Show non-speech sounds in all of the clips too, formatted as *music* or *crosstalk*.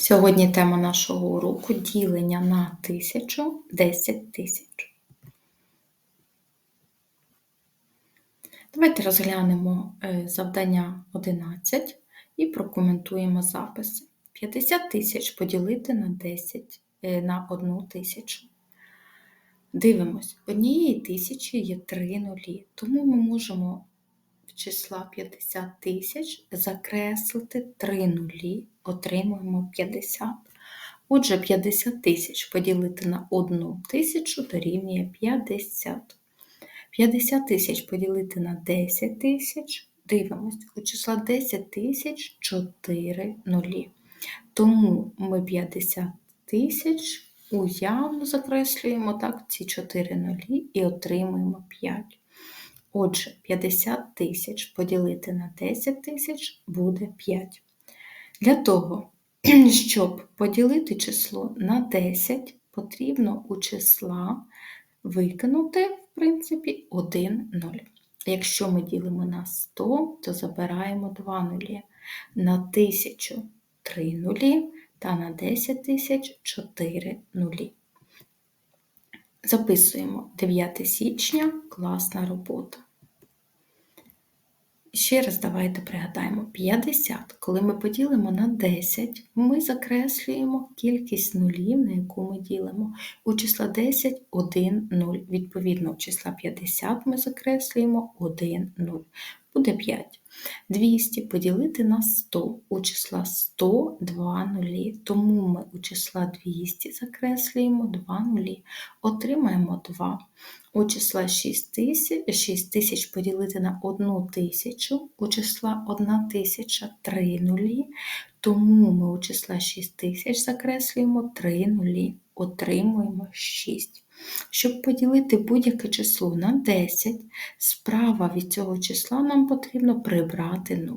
Сьогодні тема нашого уроку ділення на тисячу 10 тисяч. Давайте розглянемо е, завдання 11 і прокоментуємо записи. 50 тисяч поділити на 10 е, на 1 тисячу. Дивимось, однієї тисячі є 3 нулі, тому ми можемо числа 50 тисяч закреслити 3 нулі, отримуємо 50. Отже, 50 тисяч поділити на 1 тисячу дорівнює 50. 50 тисяч поділити на 10 тисяч. Дивимось, у числа 10 тисяч 4 нулі. Тому ми 50 тисяч уявно закреслюємо так, ці 4 нулі і отримуємо 5. Отже, 50 тисяч поділити на 10 тисяч буде 5. Для того, *clears throat* щоб поділити число на 10, потрібно у числа викинути, в принципі, 1 0. Якщо ми ділимо на 100, то забираємо 2 нулі. На 1000 3 нулі та на 10 тисяч 4 нулі. Записуємо 9 січня класна робота. Ще раз давайте пригадаємо 50. Коли ми поділимо на 10, ми закреслюємо кількість нулів, на яку ми ділимо. У числа 10 1 0. Відповідно, у числа 50 ми закреслюємо 1 0. Буде 5. 200 поділити на 100. У числа 100 2 нулі. Тому ми у числа 200 закреслюємо 2 нулі. Отримаємо 2. У числа 6 тисяч, 6 тисяч поділити на 1 тисячу, у числа 1 тисяча 3 нулі, тому ми у числа 6 тисяч закреслюємо 3 нулі, отримуємо 6. Щоб поділити будь-яке число на 10, справа від цього числа нам потрібно прибрати 0.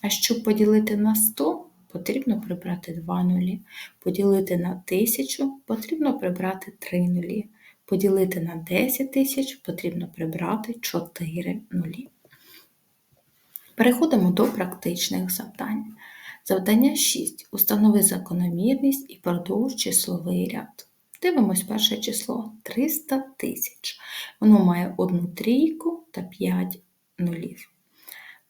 А щоб поділити на 100, потрібно прибрати 2 нулі. Поділити на 1000 потрібно прибрати 3 нулі. Поділити на 10 тисяч потрібно прибрати 4 нулі. Переходимо до практичних завдань. Завдання 6. Установи закономірність і продовж числовий ряд. Дивимось перше число 300 тисяч. Воно має одну трійку та 5 нулів.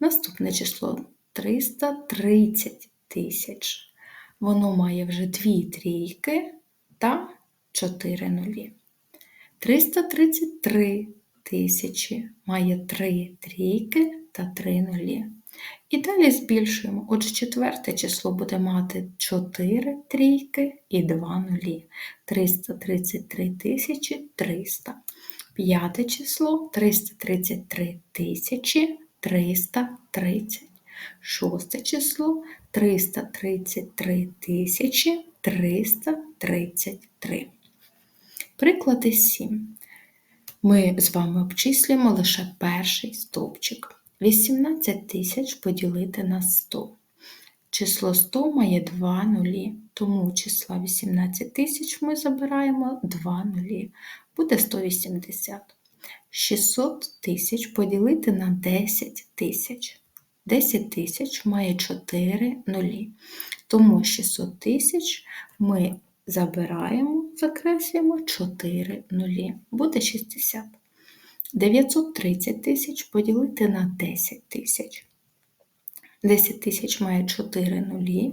Наступне число 330 тисяч. Воно має вже дві трійки та 4 нулі. 333 тисячі має 3 трійки та 3 нулі. І далі збільшуємо. Отже, четверте число буде мати 4 трійки і 2 нулі. 333 тисячі 300. П'яте число 333 тисячі 330. Шосте число 333 тисячі 333. Приклади 7. Ми з вами обчислюємо лише перший стовпчик. 18 тисяч поділити на 100. Число 100 має 2 нулі, тому у числа 18 тисяч ми забираємо 2 нулі. Буде 180. 600 тисяч поділити на 10 тисяч. 10 тисяч має 4 нулі. Тому 600 тисяч ми забираємо, закреслюємо 4 нулі. Буде 60. 930 тисяч поділити на 10 тисяч. 10 тисяч має 4 нулі,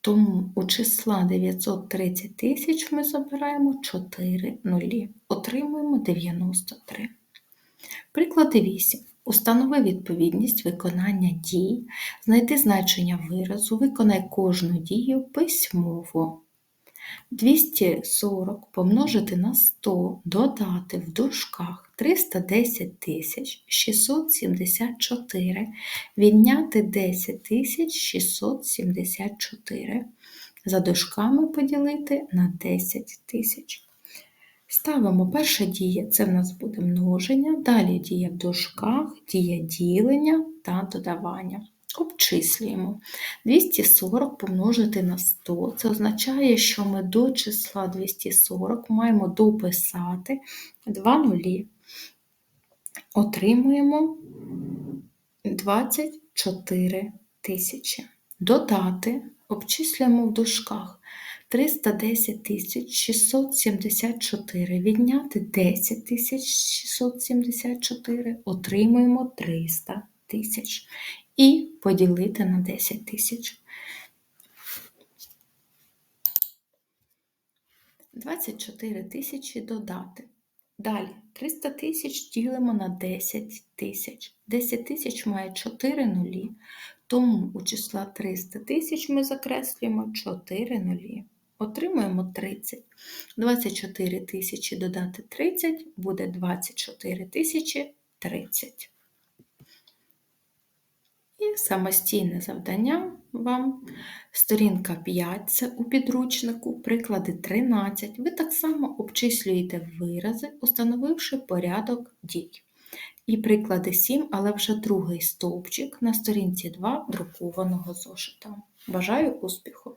тому у числа 930 тисяч ми забираємо 4 нулі. Отримуємо 93. Приклади 8. Установи відповідність виконання дій, знайти значення виразу, виконай кожну дію письмово. 240 помножити на 100, додати в дужках 310 тисяч 674, відняти 10 тисяч 674, за дужками поділити на 10 тисяч. Ставимо перша дія, це в нас буде множення, далі дія в дужках, дія ділення та додавання. Обчислюємо. 240 помножити на 100. Це означає, що ми до числа 240 маємо дописати 2 нулі. Отримуємо 24 тисячі. Додати обчислюємо в дужках 310 674 відняти 10 674, отримуємо 300 тисяч. І поділити на 10 тисяч. 24 тисячі додати. Далі 300 тисяч ділимо на 10 тисяч. 10 тисяч має 4 нулі, тому у числа 300 тисяч ми закреслюємо 4 нулі. Отримуємо 30. 24 тисячі додати 30 буде 24 тисячі 30. І самостійне завдання вам. Сторінка 5 це у підручнику, приклади 13. Ви так само обчислюєте вирази, установивши порядок дій. І приклади 7, але вже другий стовпчик на сторінці 2 друкованого зошита. Бажаю успіху!